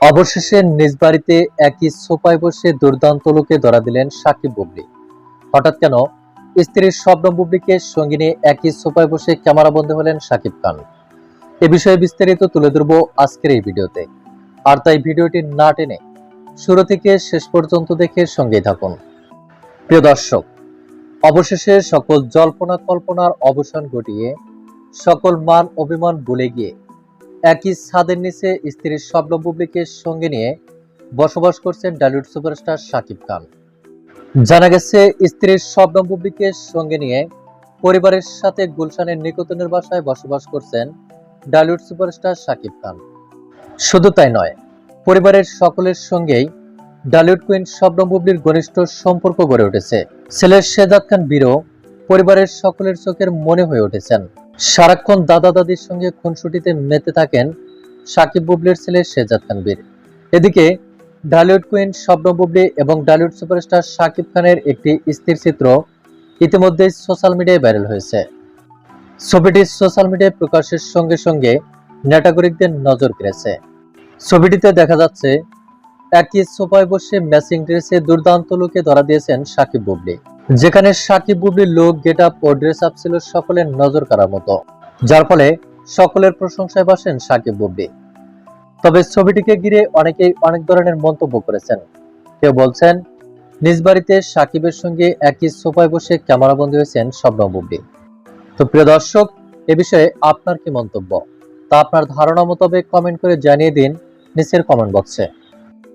অবশেষে নিজ বাড়িতে একই সোফায় বসে দুর্দান্ত লোকে ধরা দিলেন সাকিব বুবলি। হঠাৎ কেন স্ত্রীর শবনম বুবলিকে সঙ্গে নিয়ে একই সোফায় বসে ক্যামেরাবন্দী হলেন সাকিব খান? এ বিষয়ে বিস্তারিত তুলে ধরবো আজকের এই ভিডিওতে। আর তাই ভিডিওটি না টেনে শুরু থেকে শেষ পর্যন্ত দেখে সঙ্গেই থাকুন। প্রিয় দর্শক, অবশেষে সকল জল্পনা কল্পনার অবসান ঘটিয়ে সকল মান অভিমান ভুলে গিয়ে একই ছাদের নিচে স্ত্রীর স্বপ্ন বুবলিকে সঙ্গে নিয়ে বসবাস করছেন ডালিউড সুপারস্টার শাকিব খান। জানা গেছে স্ত্রীর স্বপ্ন বুবলিকে সঙ্গে নিয়ে পরিবারের সাথে গুলশানের নিকটনের বাসায় বসবাস করছেন ডালিউড সুপারস্টার শাকিব খান। শুধু তাই নয়, পরিবারের সকলের সঙ্গেই ডালিউড কুইন স্বপ্ন বুবলির ঘনিষ্ঠ সম্পর্ক গড়ে উঠেছে। ছেলের শেজাদ খান বীরও পরিবারের সকলের চোখের মনে হয়ে উঠেছেন। সারাক্ষণ দাদা দাদির সঙ্গে খুনসুটিতে মেতে থাকেন সাকিব বুবলির ছেলে শেজাদ খান বীর। এদিকে ডালিউড কুইন স্বপ্ন বুবলি এবং ডালিউড সুপারস্টার সাকিব খানের একটি স্থির চিত্র ইতিমধ্যে সোশ্যাল মিডিয়ায় ভাইরাল হয়েছে। ছবিটি সোশ্যাল মিডিয়ায় প্রকাশের সঙ্গে সঙ্গে নেটাগরিকদের নজর কেড়েছে। ছবিটিতে দেখা যাচ্ছে, একই সোফায় বসে ম্যাচিং ড্রেসে দুর্দান্ত লুকে ধরা দিয়েছেন সাকিব বুবলি। যেখানে সাকিব বুবলির লুক গেট আপ ও ড্রেস আপ ছিল সকলের নজর কাড়ার মতো। যার ফলে সকলের প্রশংসায় বাসেন সাকিব বুবলি। তবে ছবিটিকে ঘিরে অনেকেই অনেক ধরনের মন্তব্য করেছেন। কেউ বলছেন, নিজ বাড়িতে সাকিবের সঙ্গে একই সোফায় বসে ক্যামেরাবন্দি হয়েছেন শবনম বুবলি। তো প্রিয় দর্শক, এ বিষয়ে আপনার কি মন্তব্য? তা আপনার ধারণা মোতাবেক কমেন্ট করে জানিয়ে দিন নিচের কমেন্ট বক্সে।